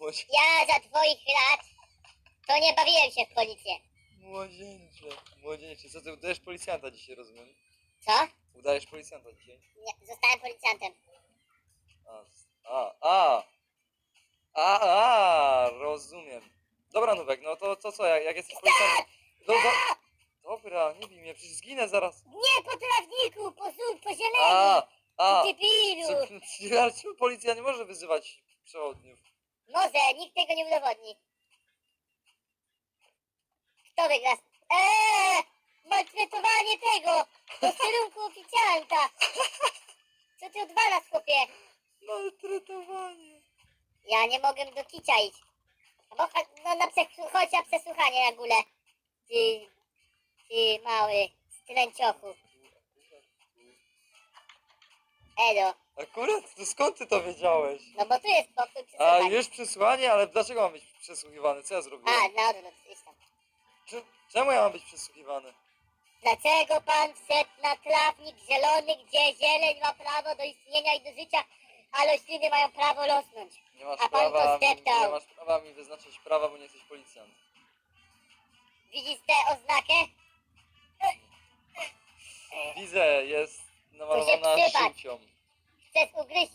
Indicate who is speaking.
Speaker 1: Młodzie...
Speaker 2: ja za twoich lat to nie bawiłem się w policję.
Speaker 1: Młodzieńcze. Młodzieńcze. Co ty udajesz policjanta dzisiaj, rozumiem?
Speaker 2: Co?
Speaker 1: Udajesz policjanta dzisiaj?
Speaker 2: Nie, zostałem policjantem.
Speaker 1: A, a, a. A, a, rozumiem. Dobra, Nubek, no to, to co, jak, jak jesteś policjantem... Do, do... Dobra, nie bij mnie, przecież zginę zaraz. A, ale policja nie może wyzywać przewodniów?
Speaker 2: Może, nikt tego nie udowodni. Kto wygra? Eee, maltretowanie tego, posterunku oficjanta. Co ty odwalasz, chłopie?
Speaker 1: Maltretowanie.
Speaker 2: Ja nie mogę do kicia iść. No, bo no na chodź na przesłuchanie na górę. Ty, ty mały stręciochu. Elo,
Speaker 1: Akurat? To skąd ty to wiedziałeś?
Speaker 2: no bo tu jest pokój
Speaker 1: A,
Speaker 2: przesłuchania.
Speaker 1: już przesłuchanie, ale dlaczego mam być przesłuchiwany? Co ja
Speaker 2: A,
Speaker 1: zrobiłem?
Speaker 2: na odwrót, idź tam.
Speaker 1: Czy, czemu ja mam być przesłuchiwany?
Speaker 2: Dlaczego pan wszedł na trawnik zielony, gdzie zieleń ma prawo do istnienia i do życia, a rośliny mają prawo rosnąć?
Speaker 1: Nie masz
Speaker 2: A pan to
Speaker 1: prawa,
Speaker 2: zdeptał.
Speaker 1: nie masz prawa mi wyznaczyć prawa, bo nie jesteś policjant.
Speaker 2: Widzisz tę oznakę?
Speaker 1: Widzę, jest namalowana
Speaker 2: przypać.
Speaker 1: żółcią. Przez
Speaker 2: ugryź